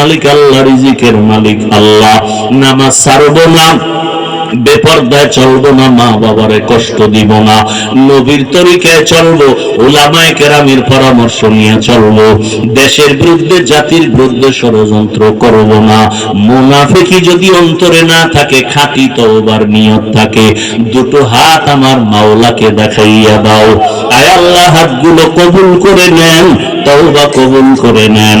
মালিক আল্লাহ, রিজিকের মালিক আল্লাহ। নামাজ ছাড়বো না, বেপর্দায় চলবো না মা বাবারে কষ্ট দিব না। নবীর তরিকায় চলবো ওলামায় কেরামের পরামর্শ নিয়ে চলবো। দেশের বিরুদ্ধে, জাতির বিরুদ্ধে ষড়যন্ত্র করব না। মুনাফিকি যদি অন্তরে না থাকে, খাঁটি তওবার নিয়ত থাকে। দুটো হাত আমার মাওলাকে দেখাইয়া দাও। আয় আল্লাহ, হাতগুলো কবুল করে নেন, তওবা কবুল করে নেন।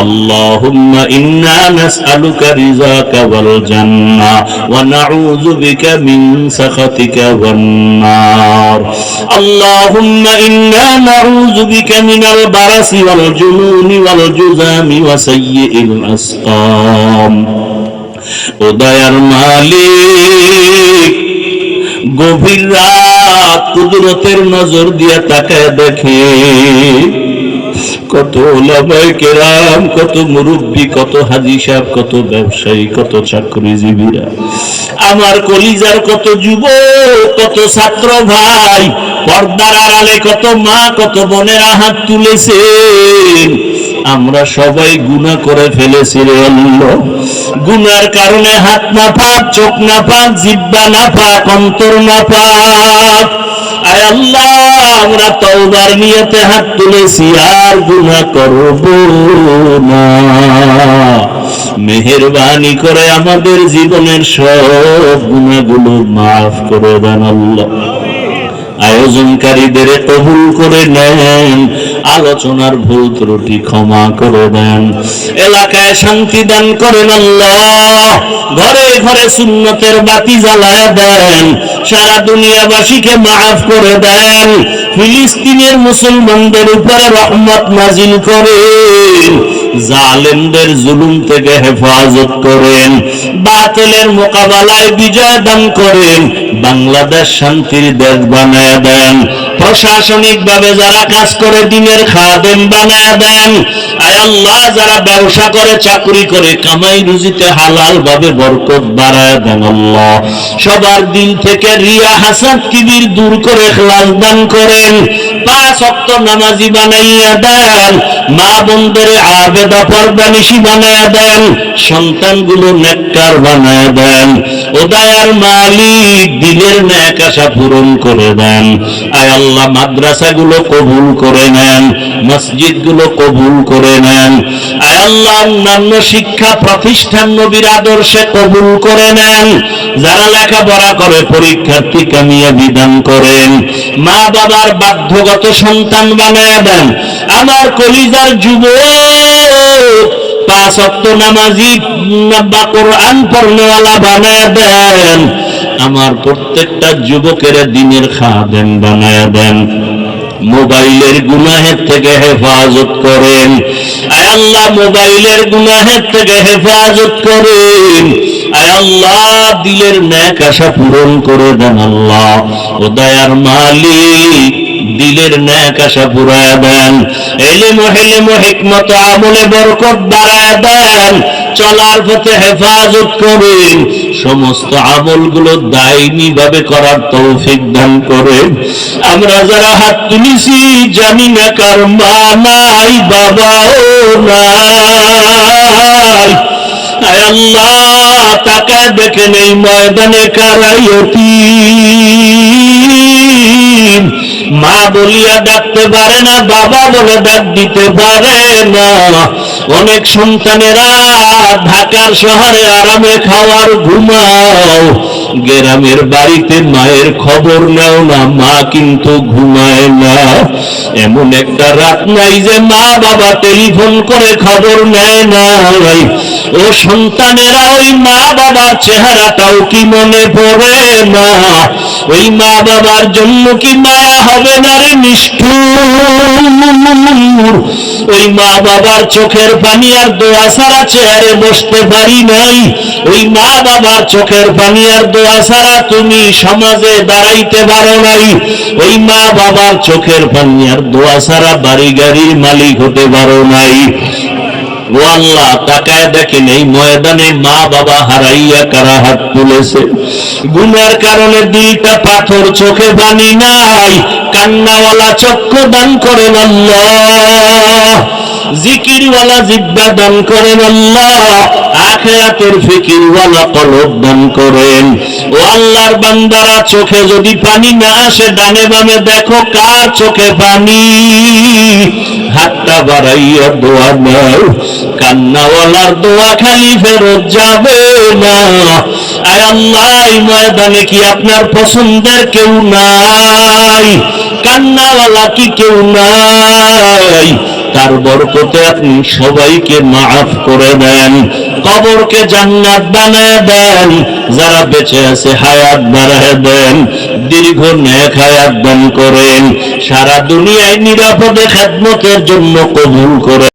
اللهم إنا نسألك رزاك والجنة ونعوذ بك من سخطك والنار اللهم إنا نعوذ بك من البرس والجنون والجذام وسيء الأسقام উদয়ার মালিক গভীর রাত কুদরতের নজর দিয়ে তাকায় দেখে কত ওলামায়ে কেরাম, কত মুরব্বী, কত হাজি সাহেব, কত ব্যবসায়ী, কত চাকরিজীবীরা। আমার কলিজার কত যুব কত ছাত্র ভাই, পর্দার আড়ালে কত মা, কত বোনেরা হাত তুলেছেন। আমরা সবাই গুনাহ করে ফেলেছি রে আল্লাহ। গুনার কারণে হাত না পাক, চোখ না পাক, জিব্বা না পাক, অন্তর না পাক। আয় আল্লাহ, আমরা তওবার নিয়তে হাত তুলেছি, আর গুনাহ করব না। মেহেরবানি করে আমাদের জীবনের সব গুনাহগুলো মাফ করে দেন আল্লাহ। আয়োজনকারীদের কবুল করে নেন আলোচনার ভুল ত্রুটি ক্ষমা করে দেন। এলাকায় শান্তি দান করেন আল্লাহ। ঘরে ঘরে সুন্নতের বাতি জ্বালায় দেন। সারা দুনিয়াবাসীকে মাফ করে দেন। ফিলিস্তিনের মুসলমানদের উপরে রহমত নাজিল করেন। জালেমদের জুলুম থেকে হেফাজত করেন। বাতিলের মোকাবেলায় বিজয় দান করেন। বাংলাদেশ শান্তির দেশ বানায় দেন। প্রশাসনিক ভাবে যারা কাজ করে, দিনের খাদেম বানায় দেন। আয় আল্লাহ, যারা ব্যবসা করে, চাকরি করে, কামাই রুজিতে হালাল ভাবে বরকত বাড়ায় দেন আল্লাহ। সবার দিল থেকে রিয়া হাসান কিবির দূর করে খেলাস দান করেন। পাঁচ অক্ত নামাজি বানাইয়া দেন। মা বন্ধের আবেদা পর্দানিশি বানায় দেন। সন্তানগুলো নেককার বানায় দেন। ওদায়ার মালিক দিলের ন্যাক আশা পূরণ করে দেন। আয় আল্লাহ, মাদ্রাসাগুলো কবুল করে নেন, মসজিদগুলো কবুল করে নেন। আয় আল্লাহ, অন্যান্য শিক্ষা প্রতিষ্ঠান নবীর আদর্শে কবুল করে নেন। যারা লেখাপড়া করে, পরীক্ষার্থী কামিয়া বিধান করেন। মা বাবার বাধ্যগত সন্তান বানায় দেন। আমার কলিজার যুবক পাঁচ নামাজি বা কোরআন পড়নেওয়ালা বানায় দেন। আমার প্রত্যেকটা যুবকের দিনের খাদেন বানায় দেন। মোবাইলের গুনাহের থেকে হেফাজত করেন। আল্লাহ, মোবাইলের গুনাহের থেকে হেফাজত করেন। আল্লাহ, দিলের ন্যাক আশা পূরণ করে দেন আল্লাহ। ও দয়ার মালিক, দিলের ন্যাক আশা পুরায় দেন। এলিম হেলিম হিকমত আমলে বরকত বাড়ায় দেন। চলার পথে হেফাজত করেন। সমস্ত আমলগুলো দায়নি ভাবে করার তৌফিক দান করেন। আমরা যারা হাত তুলিছি জানি না কার মা নাই বাবাও নাই। আল্লাহ, তাকায় দেখেন এই ময়দানে কারাইতি মা বলিয়া ডাকতে পারে না, বাবা বলে ডাক দিতে পারে না। অনেক সন্তানেরা ঢাকার শহরে আরামে খাওয়ার ঘুমাও। গ্রামের বাড়িতে মায়ের খবর নেও না, মা কিন্তু ঘুমায় না। এমন একটা রাত নাই যে মা বাবা টেলিফোন করে খবর নেয় নাই। ও সন্তানেরা, ওই মা বাবার চেহারাটাও কি মনে পড়ে না? ওই মা বাবার জন্য কি মায়া হবে না রে নিষ্ঠুর? ওই মা বাবার চোখের পানি আর দোয়া ছাড়া চেহারে বসতে পারি নাই। ওই মা বাবার চোখের পানি আর দোয়া ছাড়া তুমি সমাজে দাঁড়াইতে পারো নাই। ওই মা বাবার চোখের পানি আর দোয়া ছাড়া বাড়ি গাড়ির মালিক হতে পারো নাই। আল্লাহ, তাকায় দেখেন এই ময়দানে মা বাবা হারাইয়া কারা হাত তুলেছে। গুনার কারণে দুইটা পাথর চোখে বানি নাই। কান্নাওয়ালা চক্ষু দান করেন আল্লাহ জিকিরওয়ালা জিব্বা দান করেন আল্লাহ। আখেরাতের ফিকিরওয়ালা কলব দান করেন। ও আল্লাহর বান্দারা, চোখে যদি পানি না আসে, ডানে বামে দেখো কার চোখে পানি। হাতটা বাড়াইয়া দোয়া নাও। কান্নাওয়ালার দোয়া খালি ফেরত যাবে না। আয় আল্লাহ ময়দানে কি আপনার পছন্দের কেউ নাই? কান্নাওয়ালা কি কেউ নাই? তার বরকতে আপনি সবাইকে মাফ করে দেন, কবরকে জান্নাত বানায় দেন, যারা বেঁচে আছে হায়াত বাড়ায় দেন, দীর্ঘ নেক হায়াত দান করেন, সারা দুনিয়ায় নিরাপদে খেদমতের জন্য কবুল করে